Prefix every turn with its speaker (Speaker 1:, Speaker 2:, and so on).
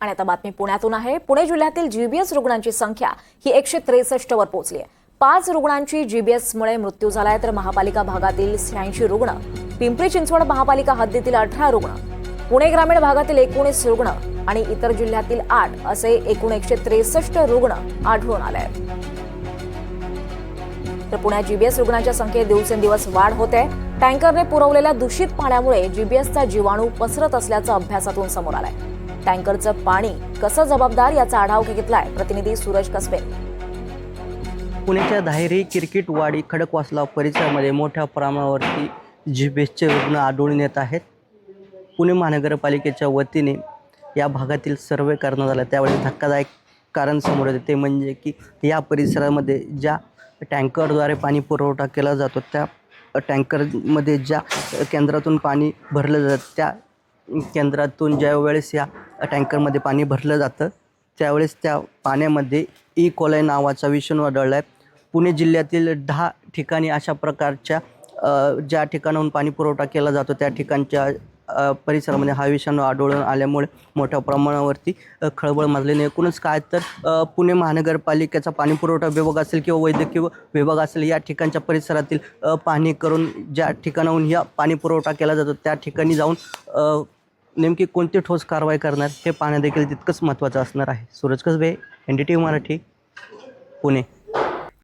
Speaker 1: आणि आता बातमी पुण्यातून आहे. पुणे जिल्ह्यातील जीबीएस रुग्णांची संख्या ही एकशे त्रेसष्ट वर पोहोचली आहे. पाच रुग्णांची जीबीएसमुळे मृत्यू झालाय तर महापालिका भागातील शहाऐंशी रुग्ण पिंपरी चिंचवड महापालिका हद्दीतील अठरा रुग्ण पुणे ग्रामीण भागातील एकोणीस रुग्ण आणि इतर जिल्ह्यातील आठ असे एकूण एकशे त्रेसष्ट रुग्ण आढळून आले आहेत. तर पुण्यात जीबीएस रुग्णांच्या संख्येत दिवसेंदिवस वाढ होते टँकरने पुरवलेल्या दूषित पाण्यामुळे जीबीएसचा जीवाणू पसरत असल्याचं अभ्यासातून समोर आलाय. टँकरचं पाणी कसं जबाबदार याचा आढावा घेतलाय प्रतिनिधी सूरज कसबे.
Speaker 2: पुण्याच्या धायरी किरकिटवाडी खडकवासला परिसरामध्ये मोठ्या प्रमाणावरती जी बेसचे रुग्ण आढळून येत आहेत. पुणे महानगरपालिकेच्या वतीने या भागातील सर्वे करण्यात आला. त्यावेळी धक्कादायक कारण समोर येते. ते म्हणजे की या परिसरामध्ये ज्या टँकरद्वारे पाणी पुरवठा केला जातो त्या टँकरमध्ये ज्या केंद्रातून पाणी भरलं जातं त्या केंद्रातून ज्यावेळेस या टँकरमध्ये पाणी भरलं जातं त्यावेळेस त्या पाण्यामध्ये e. ई कोलाय नावाचा विषाणू आढळला आहे पुणे जिल्ह्यातील दहा ठिकाणी अशा प्रकारच्या ज्या ठिकाणाहून पाणी पुरवठा केला जातो त्या ठिकाणच्या परिसरामध्ये हा विषाणू आढळून आल्यामुळे मोठ्या प्रमाणावरती खळबळ खळबळ नाही. एकूणच काय तर पुणे महानगरपालिकेचा पाणी पुरवठा विभाग असेल किंवा वैद्यकीय विभाग असेल या ठिकाणच्या परिसरातील पाणी पाहणी करून ज्या ठिकाणाहून या पाणी पुरवठा केला जातो त्या ठिकाणी जाऊन नेमकी कोणती ठोस कारवाई करणार हे पाहणं देखील तितकंच महत्त्वाचं असणार आहे. Suraj Kasbe N D T V Marathi Pune.